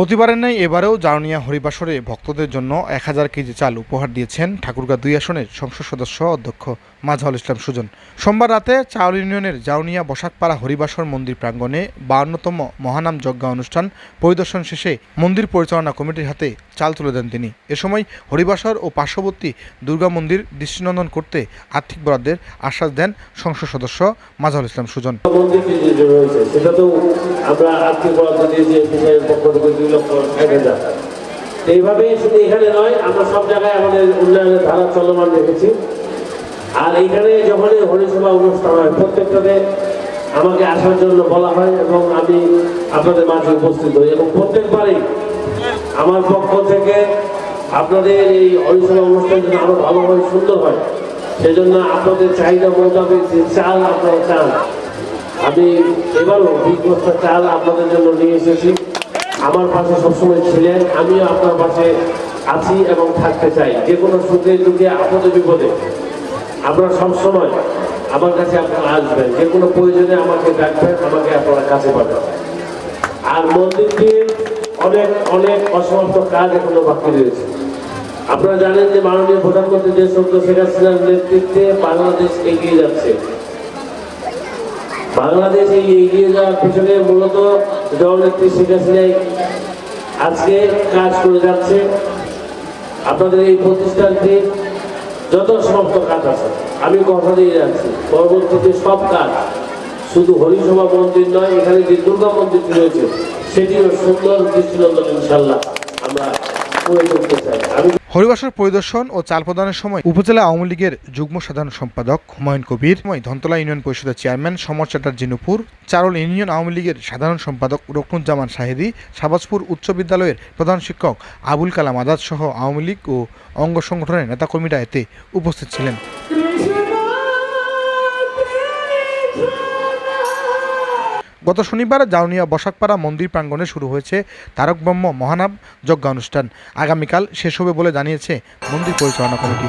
প্রতিবারের নেই এবারেও জারনিয়া হরিবাসরে ভক্তদের জন্য এক হাজার কেজি চাল উপহার দিয়েছেন ঠাকুরগাঁ দুই আসনের সংসদ সদস্য অধ্যক্ষ মাঝাউল ইসলাম সুজন। সোমবার রাতে চাউল ইউনিয়নের জাউনিয়া বসাকপাড়া হরিবাসর মন্দির প্রাঙ্গণে বাউন্নতম মহানাম যজ্ঞা অনুষ্ঠান পরিদর্শন শেষে মন্দির পরিচালনা কমিটির হাতে চাল তুলে দেন তিনি। এ সময় হরিবাসর ও পার্শ্ববর্তী দুর্গা মন্দির দৃষ্টিনন্দন করতে আর্থিক বরাদ্দের আশ্বাস দেন সংসদ সদস্য মাঝাউল ইসলাম সুজন। এইভাবে শুধু এখানে নয়, আমরা সব জায়গায় আমাদের উন্নয়নের ধারা চলমান রেখেছি। আর এইখানে যখন হরিসভা অনুষ্ঠান হয়, প্রত্যেকটাতে আমাকে আসার জন্য বলা হয় এবং আমি আপনাদের মাঝে উপস্থিত হই এবং প্রত্যেকবারই আমার পক্ষ থেকে আপনাদের এই হরিসভা অনুষ্ঠান যেন আরও ভালো হয় সুন্দর হয়, সেজন্য আপনাদের চাহিদা মোতাবেক যে চাল আপনারা চান, আমি এবারও বিশ বস্তা চাল আপনাদের জন্য নিয়ে এসেছি। আমার পাশে সবসময় ছিলেন, আমিও আপনার পাশে আছি এবং থাকতে চাই। যে কোনো সুখে দুঃখে, আপদে বিপদে। আপনারা সবসময় আমার কাছে আপনারা আসবেন, যে কোনো প্রয়োজনে আমাকে ডাকবেন, আমাকে আপনারা কাছে পাবেন আর মন্দিরটির অনেক অনেক অসমাপ্ত কাজ এখনও বাকি রয়েছে। আপনারা জানেন যে মাননীয় প্রধানমন্ত্রী দেশ শেখ হাসিনার নেতৃত্বে বাংলাদেশ এগিয়ে যাচ্ছে। বাংলাদেশ এই এগিয়ে যাওয়ার পিছনে মূলত জননেত্রী শেখ হাসিনাই আজকে কাজ করে যাচ্ছে। আপনাদের এই প্রতিষ্ঠানটি যত সমস্ত কাজ আছে। আমি কথা দিয়ে যাচ্ছি। পরবর্তীতে সব কাজ শুধু হরিসভা মন্দির নয়, এখানে যে দুর্গা মন্দিরটি রয়েছে, সেটিও সুন্দর দৃষ্টিনন্দন ইনশাল্লাহ আমরা করে তুলতে চাই আমি হরিবাসর পরিদর্শন ও চাল প্রদানের সময় উপজেলা আওয়ামী লীগের যুগ্ম সাধারণ সম্পাদক হুমায়ুন কবির ধনতলা ইউনিয়ন পরিষদের চেয়ারম্যান সমর চ্যাটার্জি নুপুর, চারল ইউনিয়ন আওয়ামী লীগের সাধারণ সম্পাদক রকনুজ্জামান সাহেদি সাবাজপুর উচ্চ বিদ্যালয়ের প্রধান শিক্ষক আবুল কালাম আজাদ সহ আওয়ামী লীগ ও অঙ্গ সংগঠনের নেতাকর্মীরা এতে উপস্থিত ছিলেন। গত শনিবার জাউনিয়া বসাকপাড়া মন্দির প্রাঙ্গণে শুরু হয়েছে তারক ব্রহ্ম মহানাম যজ্ঞানুষ্ঠান। আগামীকাল শেষ হবে বলে জানিয়েছে মন্দির পরিচালনা কমিটি।